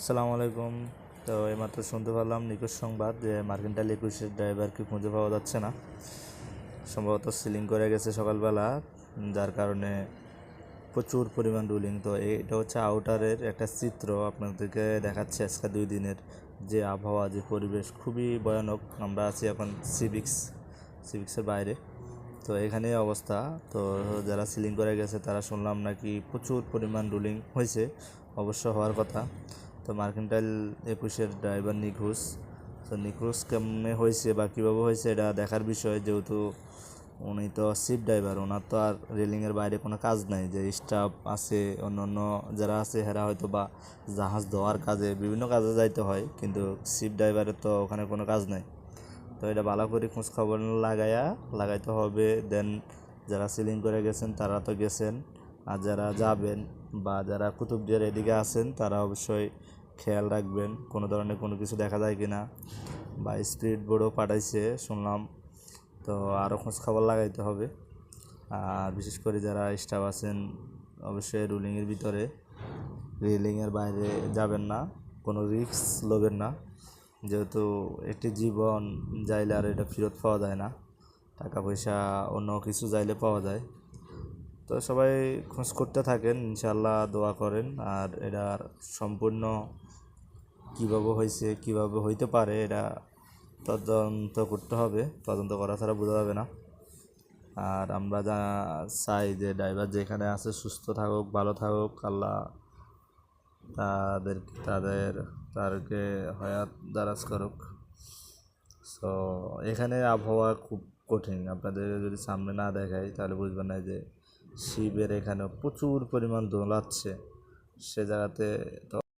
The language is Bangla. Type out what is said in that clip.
আসসালামু আলাইকুম। তো এইমাত্র শুনতে পারলাম নিখোঁজ সংবাদ যে মার্কেন্টাইল একুশের ড্রাইভারকে খুঁজে পাওয়া যাচ্ছে না। সম্ভবত সিলিং করে গেছে সকালবেলা, যার কারণে প্রচুর পরিমাণ রুলিং। তো এটা হচ্ছে আউটারের একটা চিত্র আপনাদেরকে দেখাচ্ছে আজকে দুই দিনের যে আবহাওয়া, যে পরিবেশ খুবই ভয়ানক। আমরা আছি এখন সিভিক্স, সিভিক্সের বাইরে। তো এখানে অবস্থা। তো যারা সিলিং করে গেছে তারা শুনলাম নাকি প্রচুর পরিমাণ রুলিং হয়েছে, অবশ্য হওয়ার কথা। তো মার্কেন্টাইল একুশের ড্রাইভার নিখোঁজ। তো নিখোঁজ কেমনে হয়েছে বা কীভাবে হয়েছে এটা দেখার বিষয়, যেহেতু উনি তো শিপ ড্রাইভার, ওনার তো আর রেলিংয়ের বাইরে কোনো কাজ নাই। যে স্টাফ আছে অন্য অন্য যারা আছে, হেরা হয়তো বা জাহাজ ধোয়ার কাজে, বিভিন্ন কাজে যাইতে হয়, কিন্তু শিপ ড্রাইভারের তো ওখানে কোনো কাজ নাই। তো এটা ভালো করে খোঁজ খবর লাগাইয়া লাগাইতে হবে। দেন যারা সিলিং করে গেছেন, তারা তো গেছেন। আর যারা যাবেন বা যারা কুতুবদিয়ার এদিকে আছেন, তারা অবশ্যই খেয়াল রাখবেন, কোনো ধরনের কোনো কিছু দেখা যায় কি না। বা স্পিড বোর্ডও পাঠাইছে, শুনলাম। তো আরও খোঁজ খবর লাগাইতে হবে। আর বিশেষ করে যারা স্টাফ আছেন, অবশ্যই রুলিংয়ের ভিতরে। রিলিংয়ের বাইরে যাবেন না, কোনো রিস্ক লবেন না। যেহেতু একটি জীবন যাইলে আর এটা ফেরত পাওয়া যায় না, টাকা পয়সা অন্য কিছু যাইলে পাওয়া যায়। তো সবাই খোঁজ করতে থাকেন ইনশাল্লাহ দোয়া করেন। আর এটার সম্পূর্ণ কীভাবে হয়েছে, কীভাবে হইতে পারে, এটা তদন্ত করতে হবে। তদন্ত করা ছাড়া বোঝা যাবে না। আর আমরা যা চাই যে ড্রাইভার যেখানে আছে, সুস্থ থাকুক, ভালো থাকুক, আল্লাহ তাদের তাদের তাদেরকে হয়াত দারাজ করুক। সো এখানে আবহাওয়া খুব কঠিন। আপনাদের যদি সামনে না দেখাই, তাহলে বুঝবেন না যে শিবের এখানে প্রচুর পরিমাণ দোলাচ্ছে সে জায়গাতে